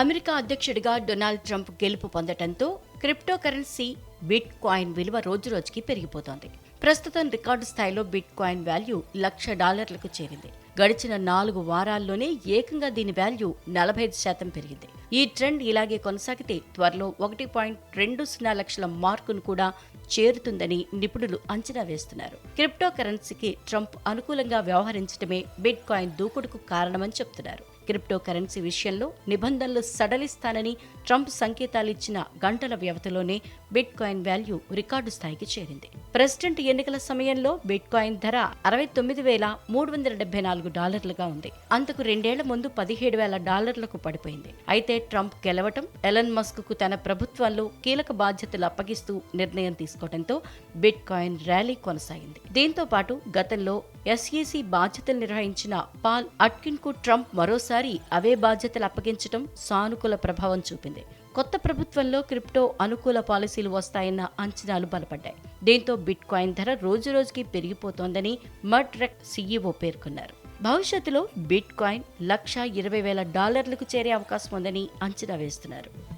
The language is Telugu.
అమెరికా అధ్యక్షుడిగా డొనాల్డ్ ట్రంప్ గెలుపు పొందటంతో క్రిప్టో కరెన్సీ బిట్ కాయిన్ విలువ రోజురోజుకి పెరిగిపోతోంది. ప్రస్తుతం రికార్డు స్థాయిలో బిట్ కాయిన్ వాల్యూ లక్ష డాలర్లకు చేరింది. గడిచిన నాలుగు వారాల్లోనే ఏకంగా దీని వాల్యూ నలభై ఐదు శాతం పెరిగింది. ఈ ట్రెండ్ ఇలాగే కొనసాగితే త్వరలో ఒకటి పాయింట్ రెండు సున్నా లక్షల మార్కును కూడా చేరుతుందని నిపుణులు అంచనా వేస్తున్నారు. క్రిప్టో కరెన్సీకి ట్రంప్ అనుకూలంగా వ్యవహరించడమే బిట్ కాయిన్ దూకుడుకు కారణమని చెప్తున్నారు. క్రిప్టో కరెన్సీ విషయంలో నిబంధనలు సడలిస్తానని ట్రంప్ సంకేతాలు ఇచ్చిన గంటల వ్యవధిలోనే బిట్ కాయిన్ వాల్యూ రికార్డు స్థాయికి చేరింది. ప్రెసిడెంట్ ఎన్నికల సమయంలో బిట్ కాయిన్ ధర అరవై తొమ్మిది వేల మూడు వందల డెబ్బై నాలుగు డాలర్లుగా ఉంది. అంతకు రెండేళ్ళ ముందు పదిహేడు వేల డాలర్లకు పడిపోయింది. అయితే ట్రంప్ గెలవటం ఎలన్ మస్క్కు తన ప్రభుత్వంలో కీలక బాధ్యతలు అప్పగిస్తూ నిర్ణయం తీసుకోవడంతో బిట్ కాయిన్ ర్యాలీ కొనసాగింది. దీంతో పాటు గతంలో ఎస్ఈసీ బాధ్యతలు నిర్వహించిన పాల్ అట్కిన్కు ట్రంప్ మరోసారి అవే బాధ్యతలు అప్పగించడం సానుకూల ప్రభావం చూపింది. కొత్త ప్రభుత్వంలో క్రిప్టో అనుకూల పాలసీలు వస్తాయన్న అంచనాలు బలపడ్డాయి. దీంతో బిట్ కాయిన్ ధర రోజురోజుకి పెరిగిపోతోందని మడ్రెక్ సీఈఓ పేర్కొన్నారు. భవిష్యత్తులో బిట్ కాయిన్ లక్ష ఇరవై వేల డాలర్లకు చేరే అవకాశం ఉందని అంచనా వేస్తున్నారు.